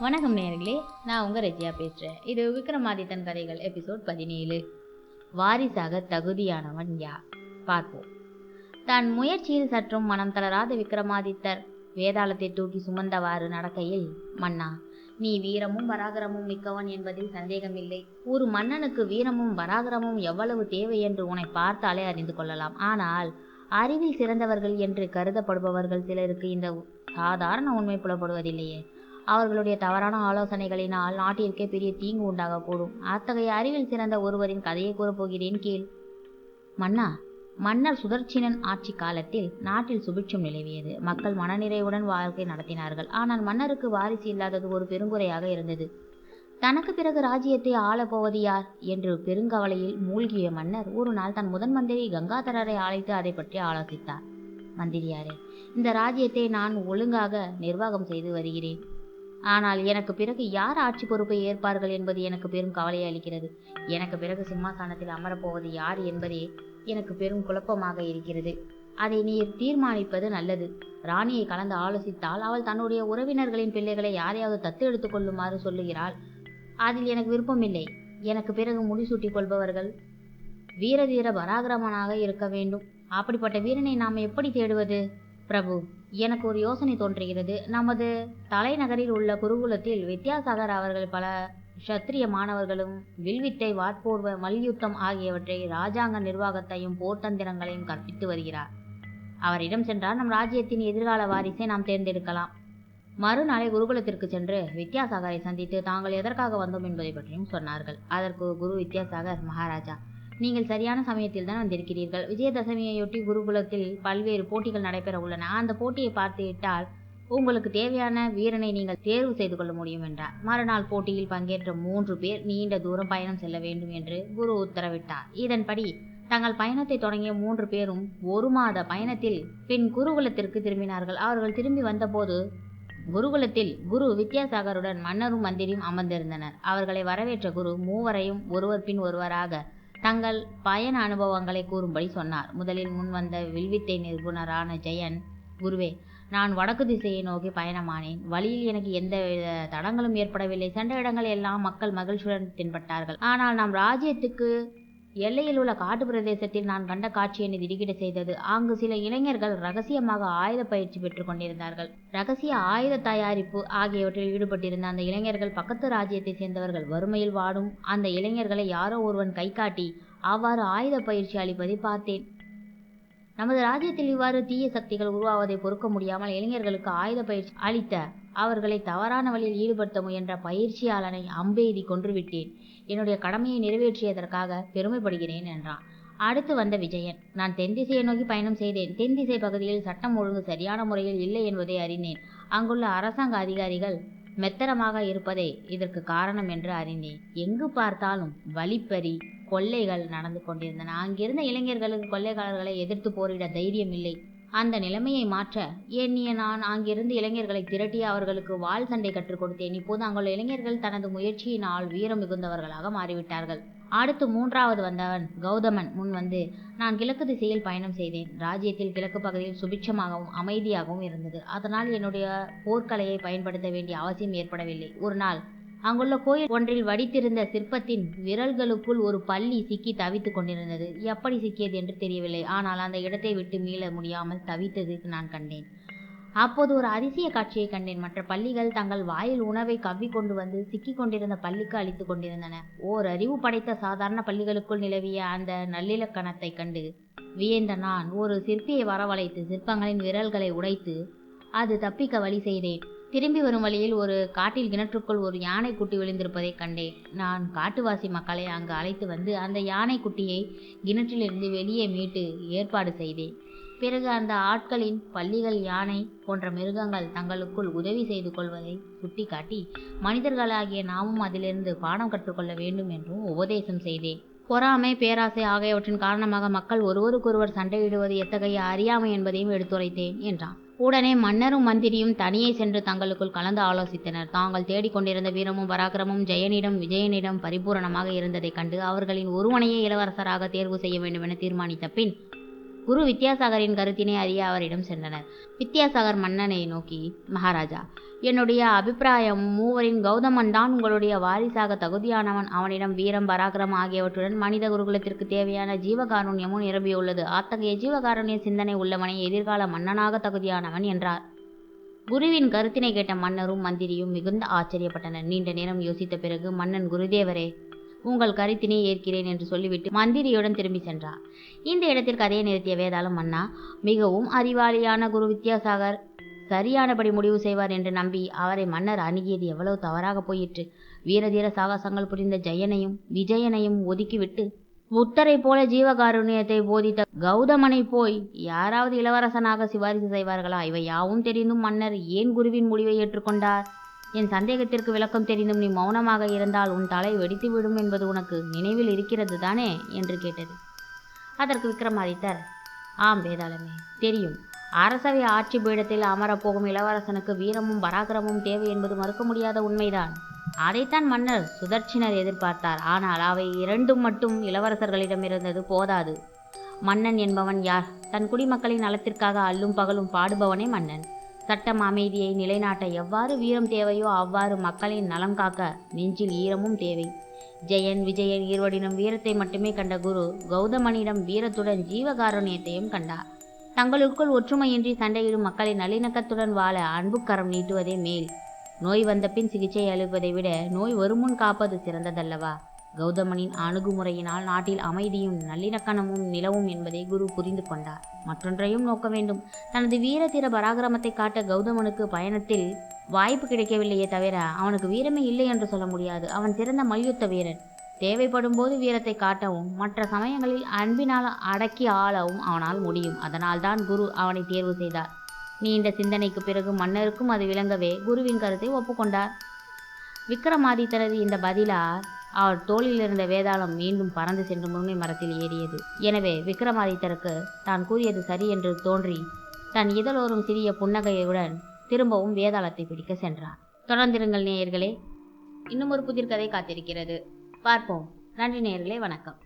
வணக்கம் நேர்களே நான் உங்கள் ரெஜியா பேசுகிறேன் இது விக்ரமாதித்தன் கதைகள் எபிசோட் பதினேழு. வாரிசாக தகுதியானவன் யார்? பார்ப்போம். தன் முயற்சியில் சற்றும் மனம் தளராத விக்ரமாதித்தர் வேதாளத்தை தூக்கி சுமந்தவாறு நடக்கையில் மன்னா நீ வீரமும் வராகரமும் மிக்கவன் என்பதில் சந்தேகமில்லை. ஒரு மன்னனுக்கு வீரமும் வராகரமும் எவ்வளவு தேவை என்று உன்னை பார்த்தாலே அறிந்து கொள்ளலாம். ஆனால் அறிவில் சிறந்தவர்கள் என்று கருதப்படுபவர்கள் சிலருக்கு இந்த சாதாரண உண்மை புலப்படுவதில்லையே. அவர்களுடைய தவறான ஆலோசனைகளினால் நாட்டிற்கே பெரிய தீங்கு உண்டாகக்கூடும். அத்தகைய அறிவில் சிறந்த ஒருவரின் கதையை கூறப்போகிறேன் கீழ் மன்னா மன்னர் சுதர்ச்சினன் ஆட்சி காலத்தில் நாட்டில் சுபிட்சம் நிலவியது. மக்கள் மனநிறைவுடன் வாழ்க்கை நடத்தினார்கள். ஆனால் மன்னருக்கு வாரிசு இல்லாதது ஒரு பெருங்குறையாக இருந்தது. தனக்கு பிறகு ராஜ்யத்தை ஆளப்போவது யார்? என்று பெருங்கவலையில் மூழ்கிய மன்னர் ஒரு நாள் தன் முதன் மந்திரி கங்காதரரை அழைத்து அதை பற்றி ஆலோசித்தார். மந்திரியாரே இந்த ராஜ்யத்தை நான் ஒழுங்காக நிர்வாகம் செய்து வருகிறேன். ஆனால் எனக்கு பிறகு யார் ஆட்சி பொறுப்பை ஏற்பார்கள் என்பது எனக்கு பெரும் கவலையை அளிக்கிறது. எனக்கு பிறகு சிம்மாசனத்தில் அமரப்போவது யார் என்பதே எனக்கு பெரும் குழப்பமாக இருக்கிறது. அதை நீர் தீர்மானிப்பது நல்லது. ராணியை கலந்து ஆலோசித்தால் அவள் தன்னுடைய உறவினர்களின் பிள்ளைகளை யாரையாவது தத்து எடுத்துக் கொள்ளுமாறு சொல்லுகிறாள். அதில் எனக்கு விருப்பமில்லை எனக்கு பிறகு முடிசூட்டிக் கொள்பவர்கள் வீரதீர பராக்கிரமனாக இருக்க வேண்டும். அப்படிப்பட்ட வீரனை நாம் எப்படி தேடுவது? பிரபு எனக்கு ஒரு யோசனை தோன்றுகிறது. நமது தலைநகரில் உள்ள குருகுலத்தில் வித்யாசாகர் அவர்கள் பல சத்திரிய மாணவர்களும் வில்வித்தை வாட்போர்வ மல்யுத்தம் ஆகியவற்றை ராஜாங்க நிர்வாகத்தையும் போர்த்தந்திரங்களையும் கற்பித்து வருகிறார். அவரிடம் சென்றால் நம் ராஜ்யத்தின் எதிர்கால வாரிசை நாம் தேர்ந்தெடுக்கலாம். மறுநாளை குருகுலத்திற்கு சென்று வித்யாசாகரை சந்தித்து தாங்கள் எதற்காக வந்தோம்? என்பதை பற்றியும் சொன்னார்கள். அதற்கு குரு வித்யாசாகர் மகாராஜா நீங்கள் சரியான சமயத்தில் தான் வந்திருக்கிறீர்கள். விஜயதசமியையொட்டி குருகுலத்தில் பல்வேறு போட்டிகள் நடைபெற உள்ளன அந்த போட்டியை பார்த்துவிட்டால் உங்களுக்கு தேவையான வீரனை நீங்கள் தேர்வு செய்து கொள்ள முடியும் என்றார். மறுநாள் போட்டியில் பங்கேற்ற மூன்று பேர் நீண்ட தூரம் பயணம் செல்ல வேண்டும் என்று குரு உத்தரவிட்டார். இதன்படி தங்கள் பயணத்தை தொடங்கிய மூன்று பேரும் ஒரு மாத பயணத்தில் பின் குருகுலத்திற்கு திரும்பினார்கள். அவர்கள் திரும்பி வந்தபோது குருகுலத்தில் குரு வித்யாசாகருடன் மன்னரும் மந்திரியும் அமர்ந்திருந்தனர். அவர்களை வரவேற்ற குரு மூவரையும் ஒருவர் பின் ஒருவராக தங்கள் பயண அனுபவங்களை கூறும்படி சொன்னார். முதலில் முன் வந்த வில்வித்தை நிபுணரான ஜெயன் குருவே நான் வடக்கு திசையை நோக்கி பயணமானேன். வழியில் எனக்கு எந்த தடங்களும் ஏற்படவில்லை. சென்ற இடங்கள் எல்லாம் மக்கள் மகிழ்ச்சியுடன் தென்பட்டார்கள். ஆனால் நம் ராஜ்யத்துக்கு எல்லையில் உள்ள காட்டு பிரதேசத்தில் நான் கண்ட காட்சி என்னை திடுக்கிட செய்தது. அங்கு சில இளைஞர்கள் ரகசியமாக ஆயுத பயிற்சி பெற்றுக் கொண்டிருந்தார்கள். ரகசிய ஆயுத தயாரிப்பு ஆகியவற்றில் ஈடுபட்டிருந்த அந்த இளைஞர்கள் பக்கத்து ராஜ்யத்தை சேர்ந்தவர்கள் வறுமையில் வாடும். அந்த இளைஞர்களை யாரோ ஒருவன் கை காட்டி அவ்வாறு ஆயுத பயிற்சி அளிப்பதை பார்த்தேன். நமது ராஜ்யத்தில் இவ்வாறு தீய சக்திகள் உருவாவதை பொறுக்க முடியாமல் இளைஞர்களுக்கு ஆயுத பயிற்சி அளித்த அவர்களை தவறான வழியில் ஈடுபடுத்த முயன்ற பயிற்சியாளனை அம்பெய்தி கொன்றுவிட்டேன். என்னுடைய கடமையை நிறைவேற்றியதற்காக பெருமைப்படுகிறேன் என்றான். அடுத்து வந்த விஜயன் நான் தென் திசையை நோக்கி பயணம் செய்தேன். தென்திசை பகுதியில் சட்டம் ஒழுங்கு சரியான முறையில் இல்லை என்பதை அறிந்தேன். அங்குள்ள அரசாங்க அதிகாரிகள் மெத்தனமாக இருப்பதே இதற்கு காரணம் என்று அறிந்தேன். எங்கு பார்த்தாலும் வழிப்பறி கொள்ளைகள் நடந்து கொண்டிருந்தன. அங்கிருந்த இளைஞர்களுக்கு கொள்ளைக்காரர்களை எதிர்த்து போரிட தைரியம் இல்லை. அந்த நிலைமையை மாற்ற எண்ணிய நான் அங்கிருந்து இளைஞர்களை திரட்டி அவர்களுக்கு வாள் சண்டை கற்றுக் கொடுத்தேன்? இப்போது அங்குள்ள இளைஞர்கள் தனது முயற்சியினால் வீரம் மிகுந்தவர்களாக மாறிவிட்டார்கள். அடுத்து மூன்றாவது வந்தவன் கௌதமன். முன் வந்து நான் கிழக்கு திசையில் பயணம் செய்தேன். ராஜ்யத்தில் கிழக்கு பகுதியில் சுபிட்சமாகவும் அமைதியாகவும் இருந்தது. அதனால் என்னுடைய போர்க்கலையை பயன்படுத்த வேண்டிய அவசியம் ஏற்படவில்லை. ஒரு நாள் அங்குள்ள கோயில் ஒன்றில் வடித்திருந்த சிற்பத்தின் விரல்களுக்குள் ஒரு பள்ளி சிக்கி தவித்துக் கொண்டிருந்தது. எப்படி சிக்கியது என்று தெரியவில்லை. ஆனால் அந்த இடத்தை விட்டு மீள முடியாமல் தவித்தது நான் கண்டேன். அப்போது ஒரு அதிசய காட்சியை கண்டேன். மற்ற பள்ளிகள் தங்கள் வாயில் உணவை கவ்வி கொண்டு வந்து சிக்கிக் கொண்டிருந்த பள்ளிக்கு அளித்துக் கொண்டிருந்தன. ஓர் அறிவு படைத்த சாதாரண பள்ளிகளுக்குள் நிலவிய அந்த நல்லிலக்கணத்தை கண்டு வியந்த நான் ஒரு சிற்பியை வரவழைத்து சிற்பங்களின் விரல்களை உடைத்து அது தப்பிக்க வழி செய்தேன். திரும்பி வரும் வழியில் ஒரு காட்டில் கிணற்றுக்குள் ஒரு யானை குட்டி விழுந்திருப்பதை கண்டேன். நான் காட்டுவாசி மக்களை அங்கு அழைத்து வந்து அந்த யானை குட்டியை கிணற்றிலிருந்து வெளியே மீட்டு ஏற்பாடு செய்தேன். பிறகு அந்த ஆட்களின் பள்ளிகள் யானை போன்ற மிருகங்கள் தங்களுக்குள் உதவி செய்து கொள்வதை சுட்டிக்காட்டி மனிதர்களாகிய நாமும் அதிலிருந்து பாடம் கற்றுக்கொள்ள வேண்டும் என்றும் உபதேசம் செய்தேன். பொறாமை பேராசை ஆகியவற்றின் காரணமாக மக்கள் ஒருவருக்கொருவர் சண்டையிடுவது எத்தகைய அறியாமை என்பதையும் எடுத்துரைத்தேன் என்றான். உடனே மன்னரும் மந்திரியும் தனியே சென்று தங்களுக்குள் கலந்து ஆலோசித்தனர். தாங்கள் தேடிக்கொண்டிருந்த வீரமும் பராக்கிரமும் ஜெயனிடம் விஜயனிடம் பரிபூரணமாக இருந்ததைக் கண்டு அவர்களின் ஒருவனையே இளவரசராக தேர்வு செய்ய வேண்டும் என தீர்மானித்த பின் குரு வித்யாசாகரின் கருத்தினை அறிய அவரிடம் சென்றனர். வித்யாசாகர் மன்னனை நோக்கி மகாராஜா என்னுடைய அபிப்பிராயம் மூவரின் கௌதமன் தான் உங்களுடைய வாரிசாக தகுதியானவன். அவனிடம் வீரம் பராக்கிரம் ஆகியவற்றுடன் மனித குருகுலத்திற்கு தேவையான ஜீவகாருண்யமும் நிரம்பியுள்ளது. அத்தகைய ஜீவகாருண்ய சிந்தனை உள்ளவனை எதிர்கால மன்னனாக தகுதியானவன் என்றார். குருவின் கருத்தினை கேட்ட மன்னரும் மந்திரியும் மிகுந்த ஆச்சரியப்பட்டனர். நீண்ட நேரம் யோசித்த பிறகு மன்னன் குருதேவரே உங்கள் கருத்தினை ஏற்கிறேன் என்று சொல்லிவிட்டு மந்திரியுடன் திரும்பி சென்றார். இந்த இடத்தில் கதையை நிறுத்திய வேதாளம் மன்னா மிகவும் அறிவாளியான குரு வித்யாசாகர் சரியானபடி முடிவு செய்வார் என்று நம்பி அவரை மன்னர் அணுகியது எவ்வளவு தவறாக போயிற்று. வீரதீர சாகசங்கள் புரிந்த ஜெயனையும் விஜயனையும் ஒதுக்கிவிட்டு புத்தரை போல ஜீவகாருண்யத்தை போதித்த கௌதமனை போய் யாராவது இளவரசனாக சிபாரிசு செய்வார்களா? இவை யாவும் தெரிந்தும் மன்னர் ஏன் குருவின் முடிவை ஏற்றுக்கொண்டார்? என் சந்தேகத்திற்கு விளக்கம் தெரிந்தும் நீ மௌனமாக இருந்தால் உன் தலை வெடித்து விடும் என்பது உனக்கு நினைவில் இருக்கிறது தானே? என்று கேட்டது. அதற்கு விக்ரமாதித்தர் ஆம் வேதாளமே தெரியும். அரசவை ஆட்சி பீடத்தில் அமரப்போகும் இளவரசனுக்கு வீரமும் பராக்கிரமும் தேவை என்பது மறுக்க முடியாத உண்மைதான். அதைத்தான் மன்னர் சுதர்ச்சினர் எதிர்பார்த்தார். ஆனால் அவை இரண்டும் மட்டும் இளவரசர்களிடம் இருந்தது போதாது. மன்னன் என்பவன் யார்? தன் குடிமக்களின் நலத்திற்காக அல்லும் பகலும் பாடுபவனே மன்னன். சட்டம் அமைதியை நிலைநாட்ட எவ்வாறு வீரம் தேவையோ அவ்வாறு மக்களின் நலம் காக்க நெஞ்சில் ஈரமும் தேவை. ஜெயன் விஜயன் இருவரிடம் வீரத்தை மட்டுமே கண்ட குரு கௌதமனிடம் வீரத்துடன் ஜீவகாருண்யத்தையும் கண்டார். தங்களுக்குள் ஒற்றுமையின்றி சண்டையிடும் மக்களை நல்லிணக்கத்துடன் வாழ அன்புக்கரம் நீட்டுவதே மேல். நோய் வந்த பின் சிகிச்சை அளிப்பதை விட நோய் வருமுன் காப்பது சிறந்ததல்லவா? கௌதமனின் அணுகுமுறையினால் நாட்டில் அமைதியும் நல்லிணக்கணமும் நிலவும் என்பதை குரு புரிந்து கொண்டார். மற்றொன்றையும் நோக்க வேண்டும். தனது வீரதீர பராக்கிரமத்தை காட்ட கௌதமனுக்கு பயணத்தில் வாய்ப்பு கிடைக்கவில்லையே தவிர அவனுக்கு வீரமே இல்லை என்று சொல்ல முடியாது. அவன் சிறந்த மல்யுத்த வீரன். தேவைப்படும் போது வீரத்தை காட்டவும் மற்ற சமயங்களில் அன்பினால் அடக்கி ஆளவும் அவனால் முடியும். அதனால்தான் குரு அவனை தேர்வு செய்தார். நீண்ட சிந்தனைக்கு பிறகு மன்னருக்கும் அது விளங்கவே குருவின் கருத்தை ஒப்புக்கொண்டார். விக்ரமாதித்தனது இந்த பதிலால் அவர் தோளில் இருந்த வேதாளம் மீண்டும் பறந்து சென்று முருங்கை மரத்தில் ஏறியது. எனவே விக்ரமாதித்தருக்கு தான் கூறியது சரி என்று தோன்றி தன் இதழோரும் சிறிய புன்னகையுடன் திரும்பவும் வேதாளத்தை பிடிக்க சென்றார் தொடர்ந்திருங்கள் நேயர்களே. இன்னும் ஒரு புதிர் கதை காத்திருக்கிறது. பார்ப்போம். நன்றி நேயர்களே. வணக்கம்.